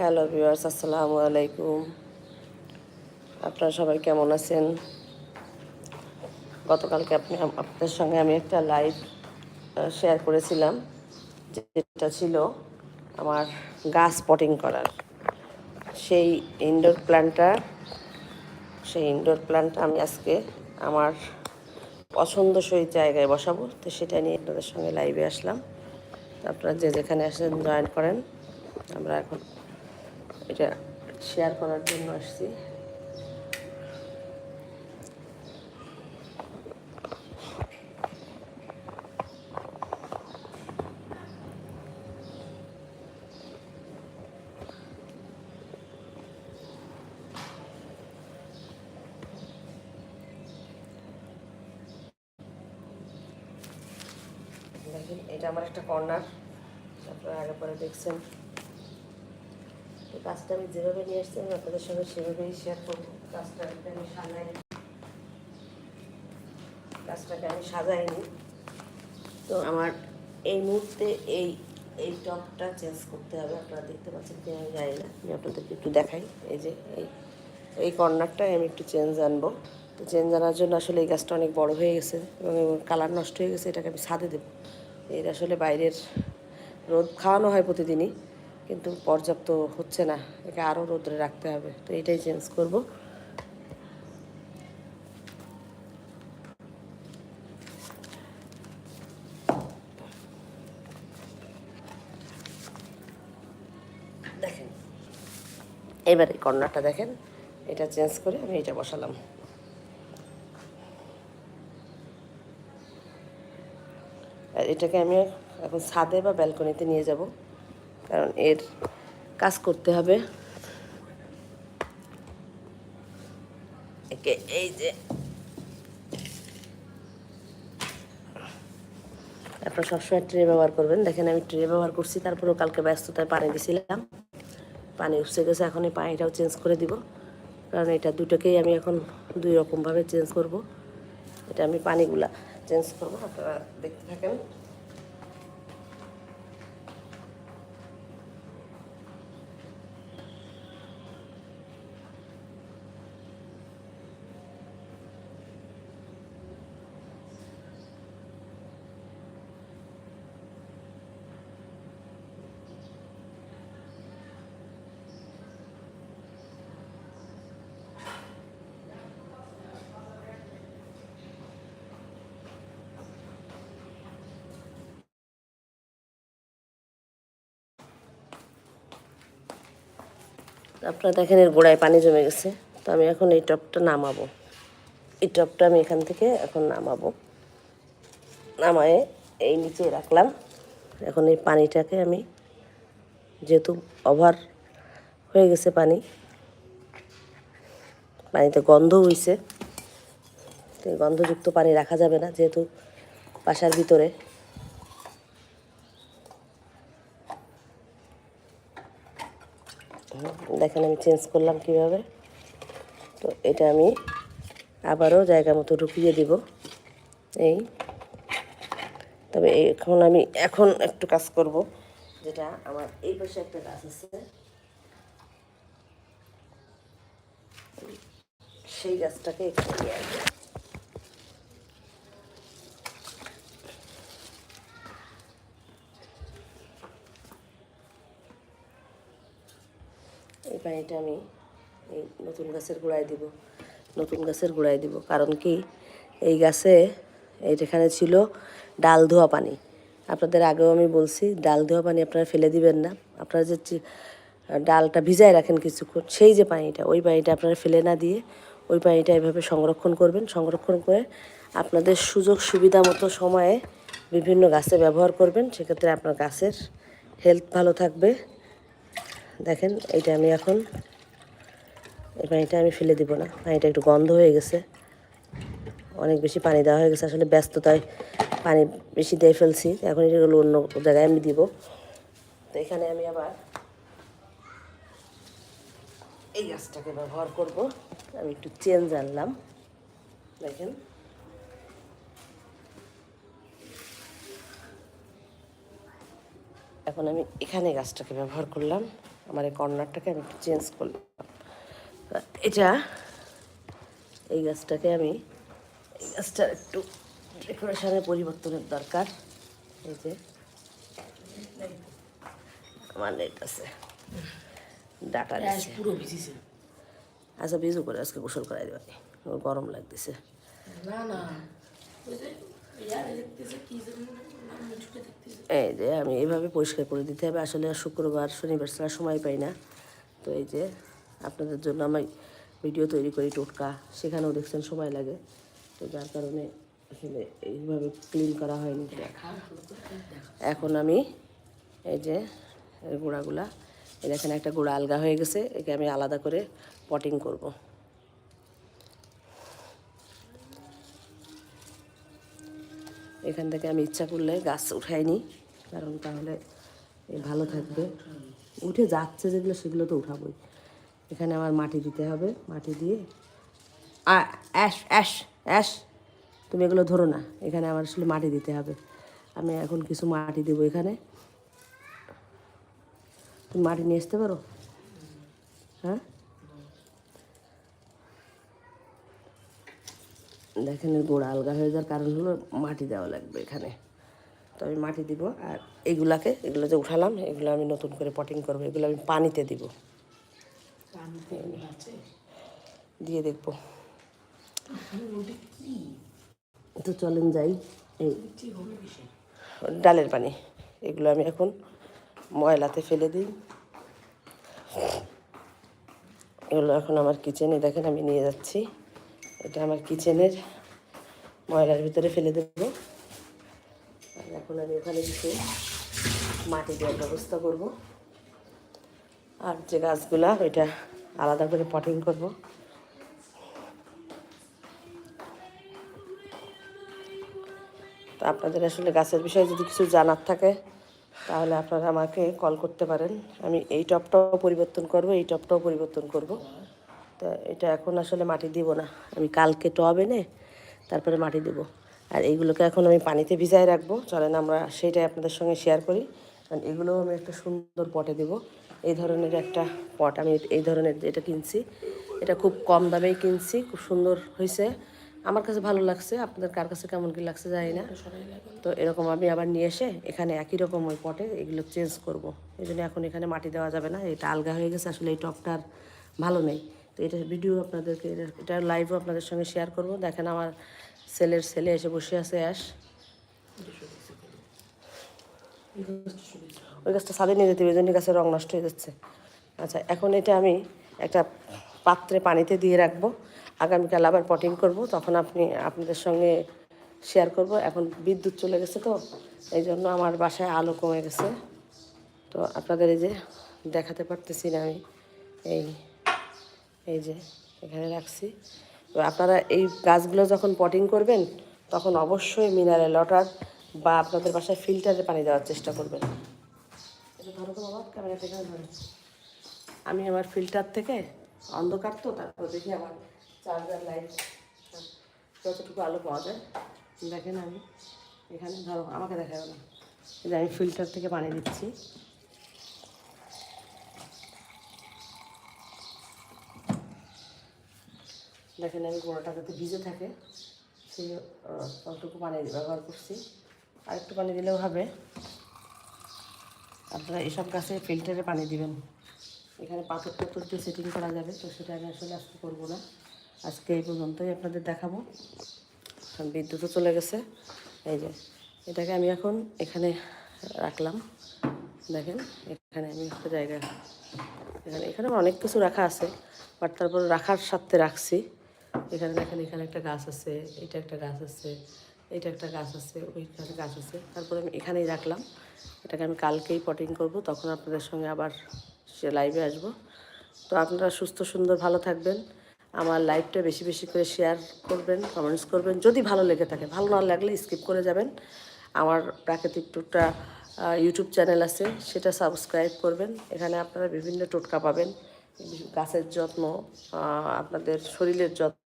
Hello viewers আসসালামু আলাইকুম আপনারা সবাই কেমন আছেন? গতকালকে আপনি আপনাদের সঙ্গে আমি একটা লাইভ শেয়ার করেছিলাম, যেটা ছিল আমার গাছ পটিং করার। সেই ইনডোর প্ল্যান্টটা সেই ইনডোর প্ল্যান্টটা আমি আজকে আমার পছন্দসই জায়গায় বসাবো। তো সেটা নিয়ে আপনাদের সঙ্গে লাইভে আসলাম। আপনারা যে যেখানে আসেন জয়েন করেন। আমরা এখন এটা শেয়ার করার জন্য আসছি। দেখেন এটা আমার একটা কর্নার তারপরে আগে পরে দেখছেন। তো কাজটা আমি যেভাবে নিয়ে এসেছি আমি আপনাদের সঙ্গে সেভাবেই শেয়ার করব। কাজটা আমি সাজাই কাজটাকে আমি সাজাইনি। তো আমার এই মুহূর্তে এই এই টপটা চেঞ্জ করতে হবে। আপনারা দেখতে পাচ্ছেন কি আমি জানি না। আমি আপনাদেরকে একটু দেখাই। এই যে এই এই কর্নারটায় আমি একটু চেঞ্জ আনব। তো চেঞ্জ আনার জন্য আসলে এই গাছটা অনেক বড় হয়ে গেছে এবং কালার নষ্ট হয়ে গেছে। এটাকে আমি ছাদে দেবো। এর আসলে বাইরের রোদ খাওয়ানো হয় প্রতিদিনই। কিন্তু পর্যাপ্ত হচ্ছে না। একে আরও রোদ্রে রাখতে হবে। তো এটাই চেঞ্জ করব। দেখেন, এবার এই কর্নারটা দেখেন। এটা চেঞ্জ করে আমি এটা বসালাম। এটাকে আমি এখন ছাদে বা ব্যালকনিতে নিয়ে যাব। কারণ এর কাজ করতে হবে। একে, এই যে। আপনারা সবসময় ট্রে ব্যবহার করবেন। দেখেন আমি ট্রে ব্যবহার করছি, তারপরেও কালকে ব্যস্ততায় পানি দিছিলাম। পানি উপসে গেছে, এখন এই পানিটাও চেঞ্জ করে দিব। কারণ এটা দুটোকেই আমি এখন দুই রকমভাবে চেঞ্জ করব। এটা আমি পানিগুলা চেঞ্জ করব, আপনারা দেখতে থাকেন। আপনারা দেখেন এর গোড়ায় পানি জমে গেছে। তো আমি এখন এই টপটা নামাবো। এই টপটা আমি এখান থেকে এখন নামাবো। নামায়ে এই নিচে রাখলাম। এখন এই পানিটাকে আমি যেহেতু ওভার হয়ে গেছে পানি, পানিতে গন্ধ হইছে, তো গন্ধযুক্ত পানি রাখা যাবে না যেহেতু বাসার ভিতরে। দেখেন আমি চেঞ্জ করলাম কীভাবে? তো এটা আমি আবারও জায়গা মতো ঢুকিয়ে দিব। এই। তবে এখন আমি এখন একটু কাজ করব, যেটা আমার এই পাশে একটা গাছ আছে। সেই গাছটাকে একটু এই পানিটা আমি এই নতুন গাছের গোড়ায় দিব, নতুন গাছের গোড়ায় দিব। কারণ কি, এই গাছে এই যেখানে ছিল ডাল ধোয়া পানি। আপনাদের আগেও আমি বলছি, ডাল ধোয়া পানি আপনারা ফেলে দিবেন না। আপনারা যে ডালটা ভিজায় রাখেন কিছুক্ষণ, সেই যে পানিটা, ওই পানিটা আপনারা ফেলে না দিয়ে ওই পানিটা এভাবে সংরক্ষণ করবেন। সংরক্ষণ করে আপনাদের সুযোগ সুবিধা মতো সময়ে বিভিন্ন গাছে ব্যবহার করবেন। সেক্ষেত্রে আপনার গাছের হেলথ ভালো থাকবে। দেখেন, এইটা আমি এখন, এই পানিটা আমি ফেলে দিব না। পানিটা একটু গন্ধ হয়ে গেছে। অনেক বেশি পানি দেওয়া হয়ে গেছে। আসলে ব্যস্ততায় পানি বেশি দিয়ে ফেলছি। এখন এগুলো অন্য জায়গায় আমি দিব। তো এখানে আমি আবার এই গাছটাকে ব্যবহার করব। আমি একটু চেঞ্জ আনলাম। দেখেন। এখন আমি এখানে গাছটাকে ব্যবহার করলাম। আমার এই কর্নারটাকে আমি একটু চেঞ্জ করলাম। এটা এই গাছটাকে আমি এই গাছটার একটু ডেকোরেশনের পরিবর্তনের দরকার। এই যে আমার নেট আছে। ডাটা দিচ্ছে পুরো ভিজিছে। আচ্ছা বিজু করে আজকে গোসল করাই দেবে। গরম লাগতেছে। না না। এই যে আমি এইভাবে পরিষ্কার করে দিতে হবে। আসলে শুক্রবার, শনিবার ছাড়া সময় পাই না। তো এই যে আপনাদের জন্য আমি ভিডিও তৈরি করি টোটকা। সেখানেও দেখছেন সময় লাগে। তো যার কারণে আসলে এইভাবে ক্লিন করা হয়নি। এখন আমি এই যে গুঁড়াগুলা, এই দেখেন একটা গুঁড়া আলগা হয়ে গেছে। একে আমি আলাদা করে পটিং করব। এখান থেকে আমি ইচ্ছা করলে গাছ উঠাই নিই, কারণ তাহলে ভালো থাকবে। উঠে যাচ্ছে যেগুলো, সেগুলো তো উঠাবই। এখানে আমার মাটি দিতে হবে, মাটি দিয়ে। অ্যাশ অ্যাশ অ্যাশ, তুমি এগুলো ধরো না, এখানে আমার আসলে মাটি দিতে হবে। আমি এখন কিছু মাটি দেবো এখানে। তুমি মাটি নিয়ে আসতে পারো? হ্যাঁ? দেখেন গোড়া আলগা হয়ে যাওয়ার কারণ হলো মাটি দেওয়া লাগবে এখানে। তো আমি মাটি দিব আর এগুলাকে এগুলো যে উঠালাম এগুলো আমি নতুন করে পটিং করব এগুলো আমি পানিতে দিব। দিয়ে দেখব। তো চলেন যাই এই ডালের পানি। এগুলো আমি এখন ময়লাতে ফেলে দিই। এগুলো এখন আমার কিচেনে দেখেন আমি নিয়ে যাচ্ছি। এটা আমার কিচেনের ময়লার ভিতরে ফেলে দেবো। এখন আমি ওখানে কিছু মাটি দেওয়ার ব্যবস্থা করব। আর যে গাছগুলা, ওইটা আলাদা করে পটিং করব। তো আপনাদের আসলে গাছের বিষয়ে যদি কিছু জানার থাকে, তাহলে আপনারা আমাকে কল করতে পারেন। আমি এই টপটাও পরিবর্তন করব, এই টপটাও পরিবর্তন করব। তো এটা এখন আসলে মাটি দিব না। আমি কালকে টব এনে তারপরে মাটি দেব। আর এইগুলোকে এখন আমি পানিতে ভিজায় রাখব। চলেন আমরা সেইটাই আপনাদের সঙ্গে শেয়ার করি। কারণ এগুলোও আমি একটা সুন্দর পটে দেব। এই ধরনের একটা পট আমি এই ধরনের এটা কিনছি, এটা খুব কম দামেই কিনছি, খুব সুন্দর হয়েছে আমার কাছে ভালো লাগছে। আপনাদের কার কাছে কেমন কি লাগছে জানি না। তো এরকম আমি আবার নিয়ে এসে এখানে একই রকম ওই পটে এগুলো চেঞ্জ করব। এই জন্য এখন এখানে মাটি দেওয়া যাবে না। এটা আলগা হয়ে গেছে। আসলে এই টপটা আর ভালো নেই। তো এটা ভিডিও আপনাদেরকে, এটা- লাইভও আপনাদের সঙ্গে শেয়ার করব। দেখেন আমার ছেলের ছেলে এসে বসে আছে অ্যাশ ওই গাছটা ছাদে নিয়ে যেতে ওই গাছের রং নষ্ট হয়ে যাচ্ছে। আচ্ছা এখন এটা আমি একটা পাত্রে পানিতে দিয়ে রাখব। আগামীকাল আবার পটিং করব, তখন আপনি, আপনাদের সঙ্গে শেয়ার করব। এখন বিদ্যুৎ চলে গেছে তো, এই জন্য আমার বাসায় আলো কমে গেছে। তো আপনাদের এই যে দেখাতে পারতেছি না আমি, এই এই যে, এখানে রাখছি। তো আপনারা এই গাছগুলো যখন পটিং করবেন, তখন অবশ্যই মিনারেল ওয়াটার বা আপনাদের বাসায় ফিল্টারে পানি দেওয়ার চেষ্টা করবেন। ধরো তো। আমি আমার ফিল্টার থেকে অন্ধকার তো, তারপর দেখি আমার চার্জার লাইট যতটুকু আলো পাওয়া যায়। দেখেন আমি, এখানে ধরো, আমাকে দেখাবে না। যে আমি ফিল্টার থেকে পানি দিচ্ছি। দেখেন আমি গোড়াটা যাতে ভিজে থাকে সেই ততটুকু পানি ব্যবহার করছি। আর একটু পানি দিলেও হবে। আপনারা এসব গাছে ফিল্টারে পানি দিবেন। এখানে পাথর টাথর দিয়ে সেটিং করা যাবে, তো সেটা আমি আসলে আজকে করব না। আজকে এই পর্যন্তই আপনাদের দেখাবো। কারণ বিদ্যুৎও চলে গেছে। এই যে, এটাকে আমি এখন এখানে রাখলাম। দেখেন, এখানে আমি একটা জায়গা, এখানে এখানে অনেক কিছু রাখা আছে, বাট তারপর রাখার সাথে রাখছি। এখানে দেখেন, এখানে একটা গাছ আছে, এটা একটা গাছ আছে এইটা একটা গাছ আছে ওইখানে গাছ আছে। তারপরে আমি এখানেই রাখলাম। এটাকে আমি কালকেই পটিং করব, তখন আপনাদের সঙ্গে আবার সে লাইভে আসব। তো আপনারা সুস্থ, সুন্দর, ভালো থাকবেন। আমার লাইভটা বেশি বেশি করে শেয়ার করবেন কমেন্টস করবেন। যদি ভালো লেগে থাকে, ভালো না লাগলে স্কিপ করে যাবেন। আমার প্রাকৃতিক টুকটা ইউটিউব চ্যানেল আছে, সেটা সাবস্ক্রাইব করবেন। এখানে আপনারা বিভিন্ন টোটকা পাবেন। গাছের যত্ন আপনাদের শরীরের যত্ন।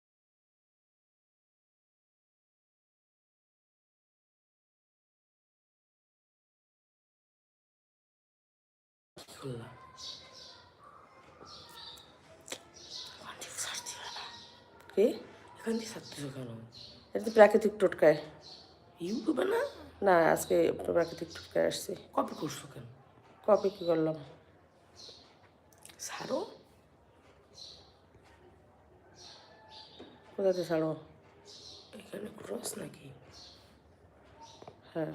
করলাম। কে? এখান থেকে সারতেছ কেন? এটা তো প্রাকৃতিক টোটকায়। ইউটিউবে না? না আজকে প্রাকৃতিক টোটকায় আসছে। কপি করছ কেন? কপি কী করলাম? ছাড়ো কোথাতে ছাড়ো এখানে ক্রস নাকি? হ্যাঁ।